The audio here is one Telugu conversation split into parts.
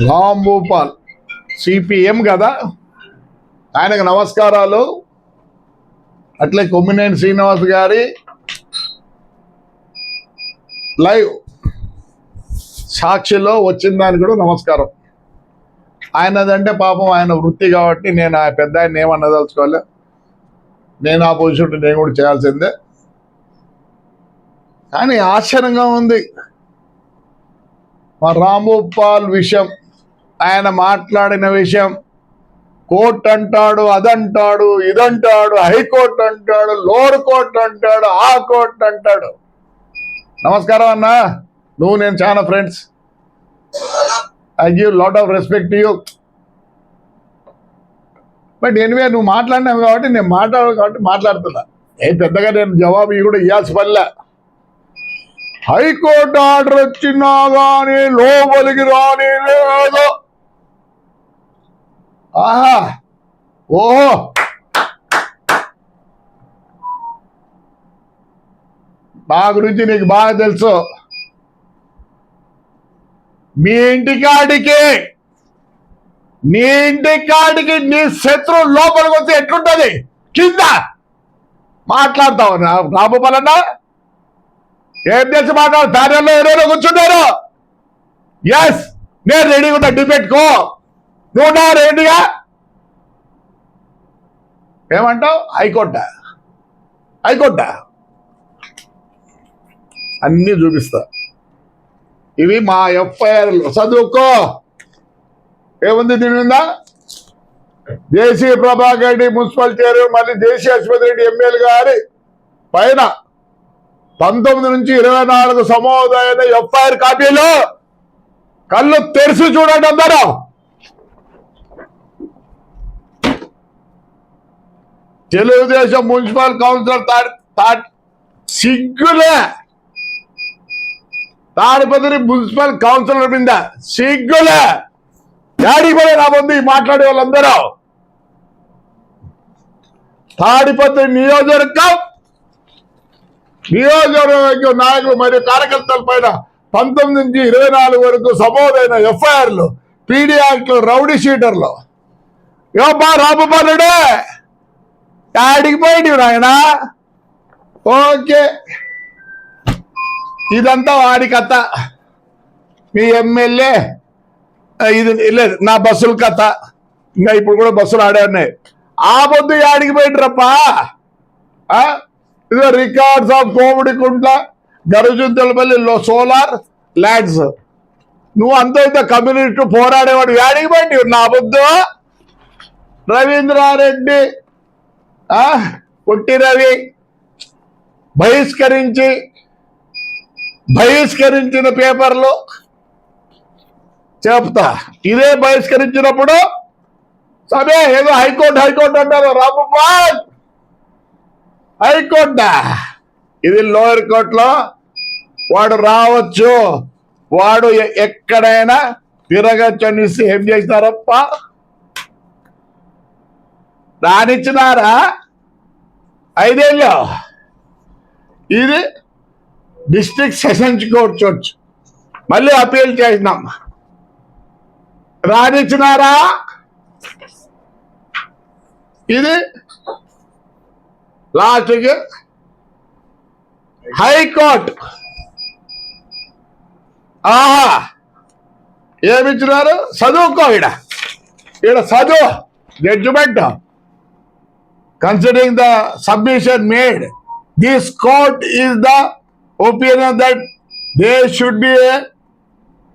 రామ్ భూపాల్ సిపిఎం కదా? ఆయనకు నమస్కారాలు. అట్లే కొమ్మినేని శ్రీనివాస్ గారి లైవ్ సాక్షిలో వచ్చిన దానికి కూడా నమస్కారం. ఆయనదంటే పాపం ఆయన వృత్తి కాబట్టి నేను ఆ పెద్ద ఆయన ఏమన్నదలుచుకోలే నేను ఆ పొజిషన్ నేను కూడా చేయాల్సిందే. కానీ ఆశ్చర్యంగా ఉంది. మా రాంభూపాల్ విషయం ఆయన మాట్లాడిన విషయం కోర్టు అంటాడు అదంటాడు ఇదంటాడు హైకోర్టు అంటాడు లోవర్ కోర్టు అంటాడు ఆ కోర్టు అంటాడు నమస్కారం అన్నా నువ్వు నేను చాలా friends I give lot of respect you but anyway నువ్వు మాట్లాడినావు కాబట్టి నేను మాట్లాడు కాబట్టి మాట్లాడుతున్నా. ఏ పెద్దగా నేను జవాబు కూడా ఇవ్వాల్సి పనిలే హైకోర్టు ఆర్డర్ వచ్చినా కానీ లోపలికి రాని లేదో ఆహా! ఓహో! నా గురించి నీకు బాగా తెలుసు. మీ ఇంటి కాడికి నీ ఇంటి కాడికి నీ శత్రువు లోపలికి వస్తే ఎట్లుంటది? కింద! మాట్లాడతావు రాబోపాలన్నా ఏం తెలిసి మాట్లాడు? ధాన్యంలో ఎవరైనా కూర్చుంటారు ఎస్ నేను రెడీగా ఉన్నా డిబేట్ నూట రెండుగా ఏమంటావు? High court? High court? అన్నీ చూపిస్తా. ఇవి మా ఎఫ్ఐఆర్ చదువుకో. ఏముంది దీని మీద? JC Prabhakar Reddy municipal chairman మళ్ళీ జేసీ అశ్వథ్ రెడ్డి ఎమ్మెల్యే గారి పైన పంతొమ్మిది నుంచి ఇరవై నాలుగు సమోదైన ఎఫ్ఐఆర్ కాపీలు కళ్ళు తెరిచి చూడండి అందరూ. తెలుగుదేశం మున్సిపల్ కౌన్సిలర్ తా- తా- సిగ్గులే. తాడిపత్రి మున్సిపల్ కౌన్సిలర్ మీద సిగ్గులే. యాడికి రాబోంది మాట్లాడే వాళ్ళందరూ? తాడిపత్రి నియోజకవర్గం నియోజకవర్గం నాయకులు మరియు కార్యకర్తల పైన పంతొమ్మిది నుంచి ఇరవై నాలుగు వరకు సమోదైన ఎఫ్ఐఆర్లు పీడీ యాక్ట్లు రౌడీ షీటర్లు. ఏమబ్బా రామపాలుడే యాడికి పోయింటివి నాయన? ఓకే. ఇదంతా వాడి కథ. మీ ఎమ్మెల్యే ఇది లేదు నా బస్సుల కథ. ఇంకా ఇప్పుడు కూడా బస్సులు ఆడే ఉన్నాయి. ఆ పొద్దు యాడికి పోయిండ్రప్పా ఇదో records of Komidi Kuntla Garujuddalapalli solar lands. నువ్వు అంత ఇంత కమ్యూనిటీ పోరాడేవాడు యాడికి పోయింది నా బొద్దు రవీంద్రారెడ్డి పొట్టి రవి బహిష్కరించి బహిష్కరించిన పేపర్లు చెప్తా. ఇదే బహిష్కరించినప్పుడు సరే ఏదో హైకోర్టు హైకోర్టు అంటారు. రామపాల్ హైకోర్టా! ఇది లోయర్ కోర్టులో వాడు రావచ్చు. వాడు ఎక్కడైనా తిరగచ్చు అనేసి ఏం చేస్తారప్ప. రానిచ్చినారా ఐదేళ్ళు. ఇది డిస్ట్రిక్ట్ సెషన్స్ కోర్ట్ చూడచ్చు మళ్ళీ అపీల్ చేసినాం. రానిచ్చినారా ఇది లాస్ట్కి హైకోర్టు. ఆహా! ఏమిచ్చినారు? చదువుకో ఈడ. ఈడ చదువు. Judgement. Considering the submission made, this court is the opinion that there should be a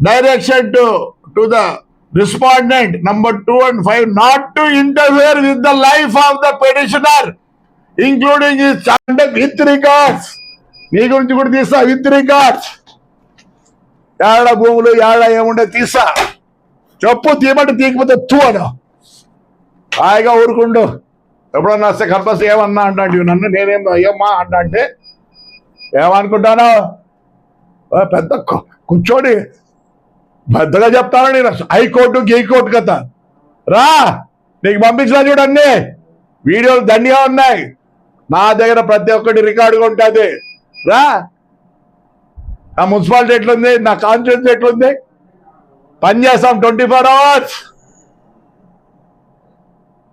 direction to, to the respondent, number two and five, not to interfere with the life of the petitioner, including his conduct with regards. నీ గురించి కూడా తీస్తా విత్ రికార్డ్స్ ఏడ భూములు ఏడ ఏముండే తీస్తా చెప్పు తీయమంటే తీయకపోతే తూ అను హాయిగా ఊరుకుండు ఎప్పుడన్నా వస్తే కర్పస్ ఏమన్నా అంటాడు నన్ను నేనేం ఏమ్మా అంటే ఏమనుకుంటాను? పెద్ద కూర్చోడి. పెద్దగా చెప్తాను నేను. హైకోర్టు గీకోర్టు కథ. రా నీకు పంపించిన చూడండి వీడియోలు దండిగా ఉన్నాయి. నా దగ్గర ప్రతి ఒక్కటి రికార్డుగా ఉంటుంది. రా. నా మున్సిపాలిటీ ఎట్లుంది? నా కాన్స్టిట్యూన్సీ ఎట్లుంది? పని చేస్తాం ట్వంటీ ఫోర్ అవర్స్.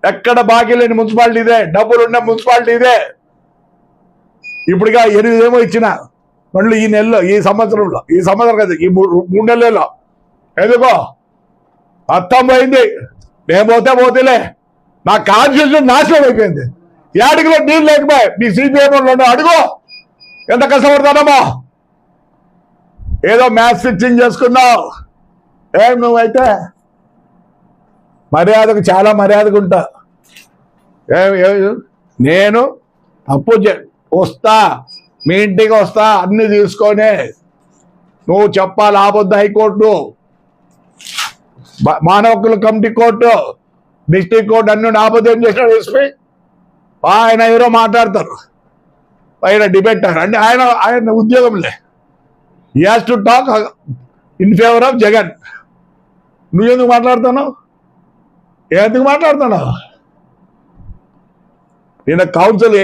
ఎక్కడ బాకీ లేని మున్సిపాలిటీ ఇదే డబ్బులు ఉన్న మున్సిపాలిటీ ఇదే. ఇప్పుడుగా ఎనిమిది ఏమో ఇచ్చిన మళ్ళీ ఈ నెలలో ఈ సంవత్సరంలో ఈ సంవత్సరం కదా ఈ మూడు నెలల్లో. ఎందుకో? అర్థం పోయింది. నేను పోతే పోతేలే. నా కాన్స్టిట్యూషన్ నాశనం అయిపోయింది. ఏడికిలో నీళ్ళు లేకపోయి మీ సిపిఎం అడుగు. ఎంత కష్టపడతానమ్మా? ఏదో మ్యాథ్స్ ఫిక్సింగ్ చేసుకున్నావు. ఏం నువ్వైతే? మర్యాదకు చాలా మర్యాదకు ఉంటా. నేను తప్పు వస్తా. మీ ఇంటికి వస్తా. అన్ని తీసుకొని. నువ్వు చెప్పాలి ఆపొద్దు హైకోర్టు. మానవ హక్కుల కమిటీ కోర్టు డిస్ట్రిక్ట్ కోర్టు అన్ని ఆపొద్దు ఏం చేసినాడు ఎస్పీ? ఆయన ఎవరో మాట్లాడతారు. ఆయన డిబేట్ అంటే ఆయన ఆయన ఉద్యోగంలే has to talk in favour of Jagan నువ్వెందుకు మాట్లాడుతున్నావు? ఎందుకు మాట్లాడుతున్నావు? నిన్న కౌన్సిల్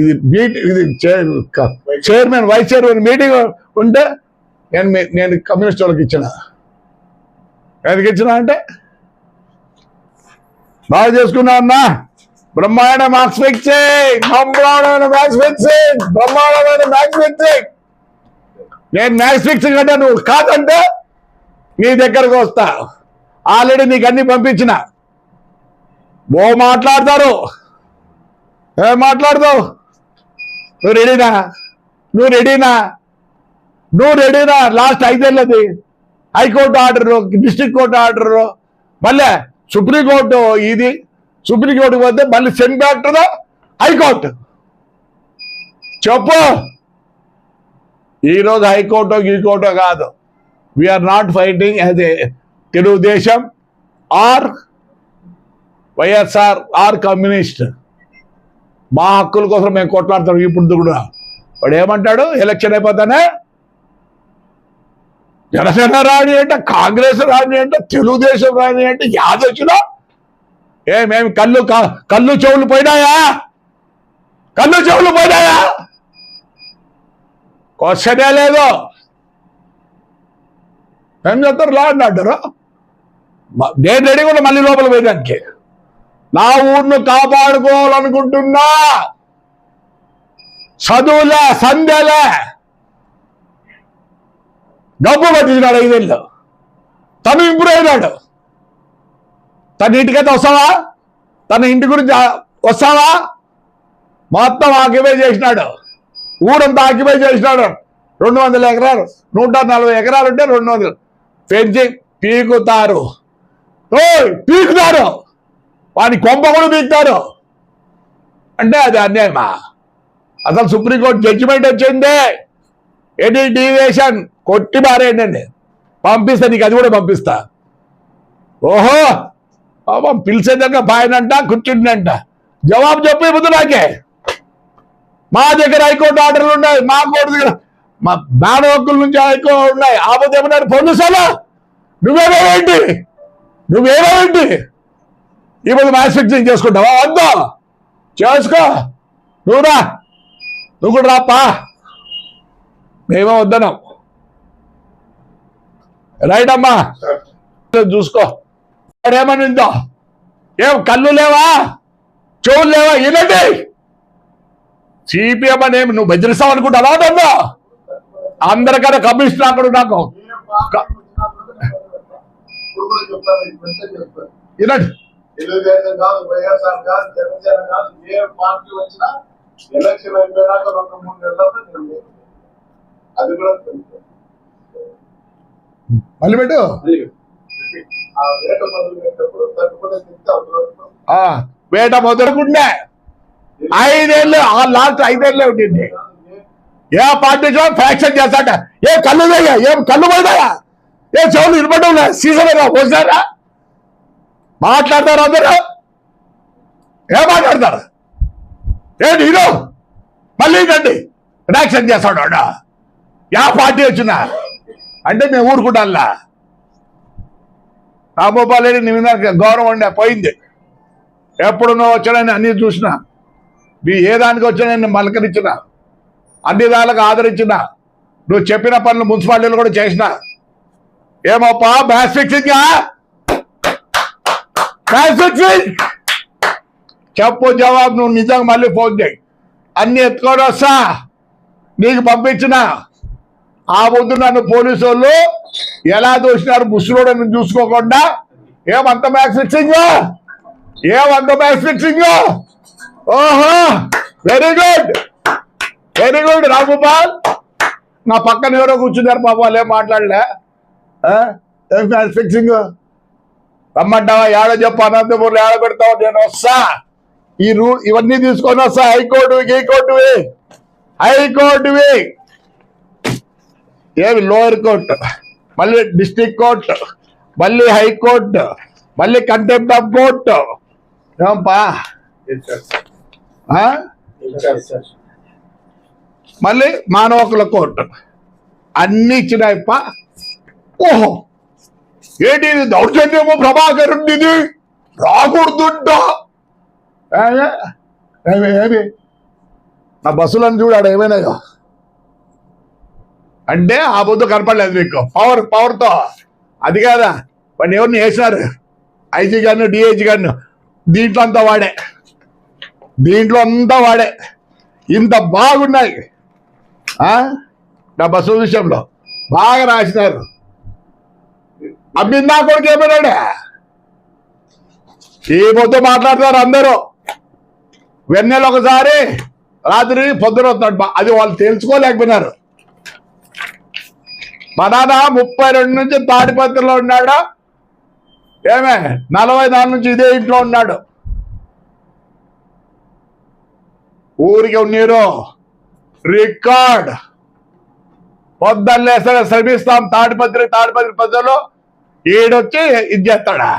ఇది మీట్ ఇది చైర్మన్ వైస్ చైర్మన్ మీటింగ్ ఉంటే నేను నేను కమ్యూనిస్ట్ వాళ్ళకి ఇచ్చిన. ఎందుకు ఇచ్చిన అంటే బాగా చేసుకున్నా అన్నా. బ్రహ్మాండ మార్క్స్ ఫిక్సింగ్ బ్రహ్మాండమైన మ్యాక్స్ ఫిక్సింగ్ బ్రహ్మాండమైన మ్యాక్స్ ఫిక్సింగ్ నేను మ్యాక్స్ ఫిక్సింగ్ అంటే నువ్వు కాదంటే నీ దగ్గరకు వస్తా. ఆల్రెడీ నీకు అన్ని పంపించిన. ఓ మాట్లాడతారు. ఏం మాట్లాడతావు నువ్వు రెడీనా? నువ్వు రెడీనా? నువ్వు రెడీనా? Last ఐదేళ్ళది. High court order district court order. మళ్ళీ సుప్రీంకోర్టు ఇది. సుప్రీంకోర్టుకు పోతే మళ్ళీ సెండ్ డాక్టరు హైకోర్టు. చెప్పు. ఈరోజు హైకోర్టు గీకోర్టు కాదు. We're not fighting as a Telugu Desam or YSR or communist. మా హక్కుల కోసం మేము కొట్లాడతాం ఇప్పుడు కూడా. వాడు ఏమంటాడు? ఎలక్షన్ అయిపోతానే జనసేన రాని అంటే కాంగ్రెస్ రాని అంటే తెలుగుదేశం రాని అంటే యాదొచ్చులో మేము కళ్ళు క- కళ్ళు చెవులు పోయినాయా? కళ్ళు చెవులు పోయినాయా? క్వశ్చనే లేదు. ఏం చెప్తారు లా అంటారు నేను రెడీ కూడా మళ్ళీ లోపల పోయడానికి నా ఊరిని కాపాడుకోవాలనుకుంటున్నా. చదువులే సంధ్యలే. డబ్బు పట్టించినాడు ఐదేళ్ళు. తను ఇంప్రూవ్ అయినాడు. తన ఇంటికైతే వస్తావా? తన ఇంటి గురించి వస్తావా? మొత్తం ఆక్యుపై చేసినాడు. ఊరంతా ఆక్యుపై చేసినాడు. రెండు వందల ఎకరాలు నూట నలభై ఎకరాలు ఉంటే రెండు వందలు. పెంచి పీకుతారు. ఓయ్ పీకుతారు వాడి కొంప కూడా పీకుతారు అంటే అది అన్యాయమా? అసలు సుప్రీంకోర్టు జడ్జిమెంట్ వచ్చింది. ఎనీ డీవియేషన్ కొట్టి మారేయండి పంపిస్తా నీకు అది కూడా పంపిస్తా. ఓహో పాపం పిలిచేదాకా బాయనంట కూర్చుండంట. జవాబు చెప్పే ముందు నాకే. మా దగ్గర హైకోర్టు ఆర్డర్లు ఉన్నాయి మా కోర్టు దగ్గర. మా మానవ హక్కుల నుంచి హైకోర్టు ఉన్నాయి. ఆపద ఏమన్నారు పొందుసాలా నువ్వేమేంటి నువ్వేమేంటి ఇప్పుడు మ్యాచ్ ఫిక్సింగ్ చేసుకుంటావా? వద్దా? చేసుకో. నువ్వు రా. నువ్వు కూడా రాపా. మేమే వద్దనం రైట్ అమ్మా. చూసుకో. ఏమనిందో ఏం కళ్ళు లేవా? చెవులు లేవా? ఇలాంటి సిపిఎం అని ఏమి నువ్వు బెదిరిస్తావు అనుకుంటావా అందరికన్నా కమిషనర్ అక్కడ నాకు ఇప్పుడు కూడా చెప్తాను ఈ క్వశ్చన్ చెప్తాను వినండి. తెలుగుదేశం కాదు వైఎస్ఆర్ కాదు జనసేన కాదు ఏ పార్టీ వచ్చినా ఎలక్షన్ అయిపోయినాక రెండు మూడు నెలల్లో నేను లేదు. అది కూడా తెలుసు మళ్ళీ పెట్టు. ఆ వేట మొదలుకుండే ఐదేళ్ళు ఆ లాస్ట్ ఐదేళ్ళే ఉండింది. ఏ పార్టీ ఫ్యాక్షన్ చేస్తాడ ఏ కళ్ళు ఏం కళ్ళు పోయినాయా ఏ చెవులు ఇనపడం సీజన్ పోసారా? మాట్లాడతారు అందరూ? ఏం మాట్లాడతారు? ఏంటి హీరో మళ్ళీ రండి. రియాక్షన్ చేస్తాడు యా పార్టీ వచ్చినా. అంటే మేము ఊరుకుంటాంలా. రామగోపాల్ రెడ్డి నీ మీద గౌరవం ఉండే పోయింది. ఎప్పుడు నువ్వు వచ్చానని అన్ని చూసినా. నీ ఏ దానికి వచ్చానని మలకరించిన. అన్ని దానికి ఆదరించిన. నువ్వు చెప్పిన పనులు మున్సిపాలిటీలు కూడా చేసినా. ఏమప్పా మ్యాచ్ ఫిక్సింగా మ్యాచ్ ఫిక్సింగ్ చెప్పు జవాబు నువ్వు నిజంగా మళ్ళీ ఫోన్ చేయి. అన్ని ఎత్తుకొని వస్తా. నీకు పంపించిన. ఆ ముందు నన్ను పోలీసు వాళ్ళు ఎలా దోసినారు ముసలోడని చూసుకోకుండా ఏమంత మ్యాచ్ ఫిక్సింగ్ ఏమంత మ్యాచ్ ఫిక్సింగ్ ఓహో very good very good Raghupal నా పక్కన ఎవరో కూర్చున్నారు పాప వాళ్ళు ఏం మాట్లాడలే. ఫిక్సింగ్ రమ్మంటావా? ఏడ చెప్పు అనంతపూర్లో ఏడ పెడతావు? నేను వస్తా. ఈ రూ ఇవన్నీ తీసుకొని వస్తా. హైకోర్టువి హైకోర్టువి. హైకోర్టువి. ఏమి లోయర్ కోర్టు మళ్ళీ డిస్టిక్ కోర్టు మళ్ళీ హైకోర్టు మళ్ళీ కంటెంప్ట్ ఆఫ్ కోర్టు ఏమంపా మళ్ళీ మానవకుల కోర్టు అన్ని ఇచ్చినాయప్ప ఓహో. ఏంటి ఇది దౌర్జన్యము ప్రభాకరుణ్ ఇది రాకూడదుంట. ఏమి ఏమి? నా బస్సులను చూడాడు ఏమైనాయో. అంటే ఆ పొద్దు కనపడలేదు మీకు పవర్ పవర్తో అది కాదా? వాడిని ఎవరిని వేసినారు? ఐజీ గాను డిఐజీ గాను దీంట్లో అంతా వాడే. దీంట్లో అంతా వాడే. ఇంత బాగున్నాయి. ఆ? నా బస్సు విషయంలో. బాగా రాసినారు. అబ్బిందా కొడుకు ఏమన్నాడే? ఈ పొద్దు మాట్లాడతారు అందరూ. వెన్నెలు ఒకసారి రాత్రి పొద్దున వస్తాడు అది వాళ్ళు తెలుసుకోలేకపోయినారు మా నాన్న ముప్పై రెండు నుంచి తాడిపత్రిలో ఉన్నాడు. ఏమే నలభై నాలుగు నుంచి ఇదే ఇంట్లో ఉన్నాడు. ఊరికి ఉన్నారు. రికార్డ్. పొద్దున్న సరే శ్రమిస్తాం తాడిపత్రి తాడిపత్రి పద్ధతిలో ఈడొచ్చి ఇది చేస్తాడా?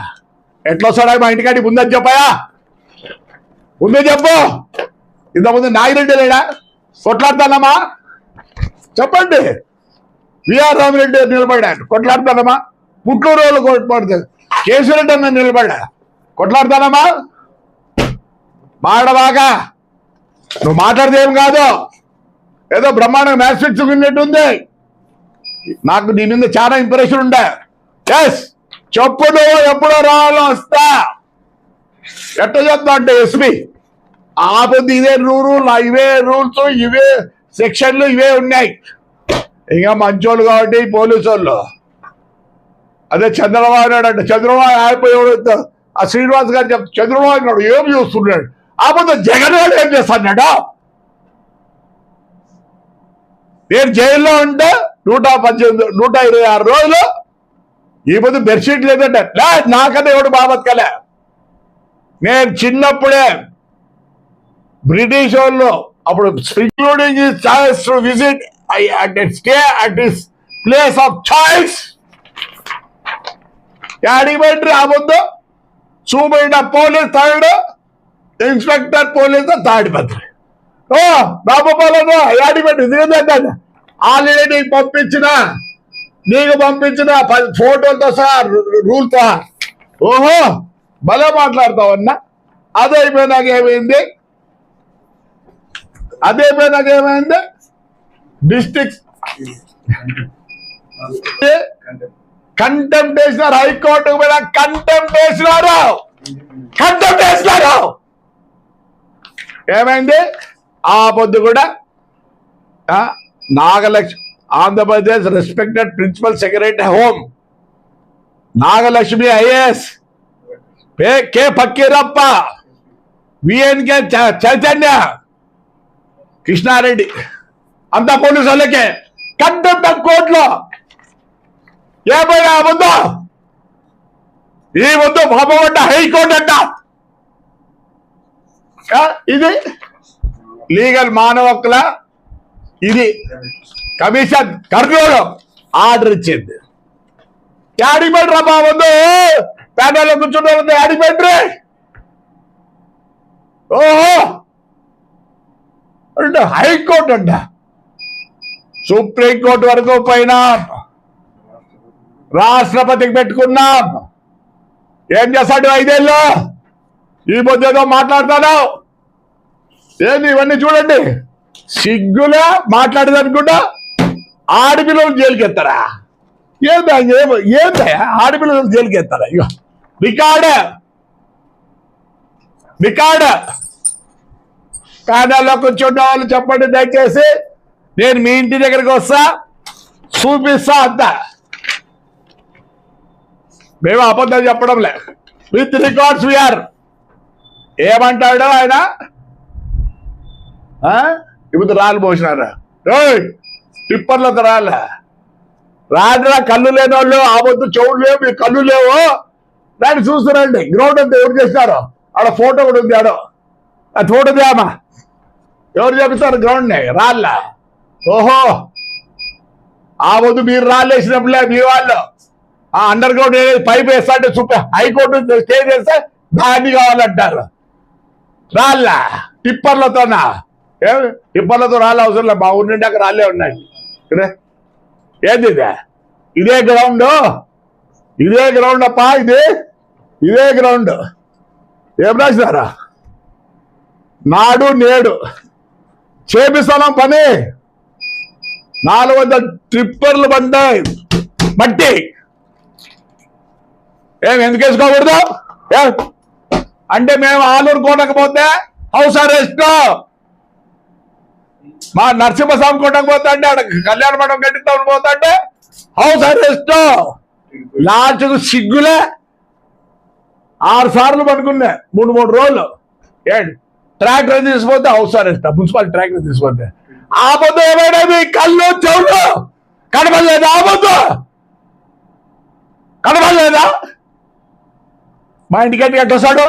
ఎట్లా వస్తాడా మా ఇంటికాడికి? ముందని చెప్పాయా? ముందే చెప్పు. ఇంతకుముందు నాగిరెడ్డి లేడా? కొట్లాడతానమ్మా. చెప్పండి. విఆర్ రామిరెడ్డి నిలబడ్డాడు కొట్లాడతానమ్మా. పుట్టూరు వాళ్ళు కొట్లాడుతాడు కేశవరెడ్డి అన్న నిలబడ్డా? కొట్లాడతానమ్మా. మాడబాగా నువ్వు మాట్లాడితే ఏం కాదు. ఏదో బ్రహ్మాండంగా మ్యాచ్ ఉంది. నాకు నీ మీద చాలా ఇంప్రెషన్ ఉండే. ఎస్ చెప్పుడు ఎప్పుడో రావాలో వస్తా. ఎట్ట చెప్తా అంటే ఎస్పి ఆపది ఇదే రూల్ ఇవే రూల్స్ ఇవే సెక్షన్లు ఇవే ఉన్నాయి. ఇంకా మంచోళ్ళు కాబట్టి పోలీసు వాళ్ళు అదే చంద్రబాబు నాయుడు అంటే చంద్రబాబు అయిపోయాడు ఆ శ్రీనివాస్ గారు చెప్ చంద్రబాబు నాయుడు ఏం చూస్తున్నాడు? ఆ జగన్ గారు ఏం చేస్తాడు నేను జైల్లో ఉంటే నూట పద్దెనిమిది నూట ఇరవై ఆరు రోజులు ఈ పొద్దు బెడ్షీట్ లేదంటే. నాకన్నా ఎవడు బాబతకలే నేను చిన్నప్పుడే బ్రిటిష్ వాళ్ళు అప్పుడు including choice to visit stay at his place of choice యాడికి పోయిండ్రి? ఆ ముందు? చూపోయిన police third inspector police Tadipatri ఓ బాబుపాలను యాడికి పెట్టి ఆల్రెడీ నీకు పంపించిన నీకు పంపించిన ఫోటోలతో సహా రూల్తో ఓహో భలే మాట్లాడతావన్నా అదే అయిపోయినాక ఏమైంది? అదైపోయినాక ఏమైంది? డిస్టిక్ కంటెంప్ట్ వేసినారు హైకోర్టుకు మీద కంటెంప్ట్ వేసినారు కంటెంప్ట్ వేసినారు ఏమైంది? ఆ పొద్దు కూడా Nagalakshmi Andhra Pradesh respected principal secretary home Nagalakshmi IAS. K Fakirappa. VNK చ- చైతన్య. కృష్ణారెడ్డి. అంతా పోలీసు వాళ్ళకే. కంటెంప్ట్ ఆఫ్ కోర్టులో. ఏమైనా ముందు. ఈ ముందు పాపమంట హైకోర్టు అంట. ఇది. లీగల్ మానవ హక్కుల ఇది. కమిషన్ కర్నూలు. ఆర్డర్ ఇచ్చింది. యాడికి మా బాబు ప్యానల్లో కూర్చుంటుంది యాడికి ఓహో! అంటే హైకోర్టు అంట సుప్రీంకోర్టు వరకు పోయినా. రాష్ట్రపతికి పెట్టుకున్నాం. ఏం చేస్తాడు ఐదేళ్ళు? ఈ మధ్య ఏదో మాట్లాడతాను ఏంది ఇవన్నీ చూడండి. సిగ్గులే మాట్లాడదనుకుంటా ఆడపిల్లలు జైలుకి ఎత్తారా ఏందా ఏం ఏందా ఆడపిల్లలు జైలుకి ఎత్తారా ఇక రికార్డ. రికార్డ్ కానాల్లో కూర్చున్న వాళ్ళు చెప్పండి దయచేసి. నేను మీ ఇంటి దగ్గరికి వస్తా. చూపిస్తా అంత. మేము అబద్ధం చెప్పడంలే. విత్ రికార్డ్స్ వీఆర్ ఏమంటాడో ఆయన? ఆ? ఇప్పుడు రాళ్ళు పోసినారా ఏయ్! టిప్పర్లతో రాలే. రాడ్రా కళ్ళు లేని వాళ్ళు ఆ వద్దు చెవులు లేవు మీ కళ్ళు లేవు. దాన్ని చూస్తున్నారండి గ్రౌండ్ అంతా ఎవరు చేసినారు ఆడ ఫోటో కూడా ఉంది ఆడ. ఆ ఫోటో దేమా ఎవరు చెప్తారు గ్రౌండ్ని రాళ్ళ ఓహో. ఆ వద్దు మీరు రాళ్ళేసినప్పుడే మీ వాళ్ళు. ఆ అండర్ గ్రౌండ్ ఏదైతే పైప్ వేస్తా అంటే చూపే హైకోర్టు స్టే చేస్తే దాన్ని కావాలంటారు. రాళ్ళ టిప్పర్లతోనా? ఏ టిప్పర్లతో రాళ్ళ అవసరం లేదు. మా ఊరి నుండి అక్కడ రాళ్ళే ఉన్నాయి. ఏది ఇదే? ఇదే గ్రౌండ్ ఇదే గ్రౌండ్ అప్పా ఇది? ఇదే గ్రౌండ్ ఏం రాసినారా? నాడు నేడు. చేపిస్తాం పని. నాలుగు వందల ట్రిప్పర్లు పడ్డాయి. మట్టి. ఏం ఎందుకు వేసుకోకూడదు? అంటే మేము ఆలూరు కోనకపోతే హౌస్ అరెస్ట్. మా నరసింహస్వామి కొట్టకపోతే అంటే ఆడ కళ్యాణ మండపం కట్టిద్దామని పోతా అంటే హౌస్ అరెస్ట్. లాస్ట్కు సిగ్గులే. ఆరు సార్లు పడుకున్నా మూడు మూడు రోజులు. ఏంటి ట్రాక్టర్ తీసిపోతే హౌస్ అరెస్ట్. మున్సిపల్ ట్రాక్టర్ తీసుకుపోతే. ఆపద ఏమైనా మీ కళ్ళు చెవులు? కనపడలేదా ఆపద కనపడలేదా మా ఇంటికాడికి ఎట్లా వస్తాడు?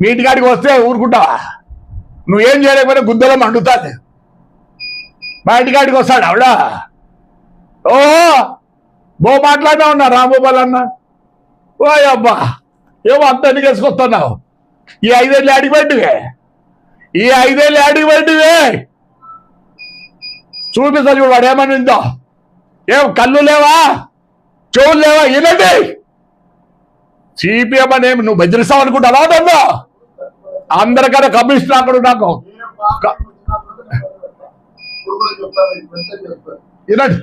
మీ ఇంటికాడికి వస్తే ఊరుకుంటావా? నువ్వేం చేయలేకపోయినా గుద్దలో మండుతుంది. మా ఇంటికాడికి వస్తాడు ఆవిడ ఓ బో మాట్లాడినా ఉన్నా రాంగోపాల్ అన్న ఓ అబ్బా ఏమో అంత ఎన్నికేసుకొస్తున్నావు ఈ ఐదేళ్ళు ఆడికి పెట్టివే ఈ ఐదేళ్ళు ఆడికి పెట్టివే చూపిస్తా చూడు వాడు ఏమనిందో. ఏం కళ్ళు లేవా? చెవులు లేవా? వినండి సిపిఎం అని నువ్వు బెదిరిస్తావు అనుకుంటావా నన్ను? అందరికన్నా కమిషనర్ అక్కడ నాకు వినండి.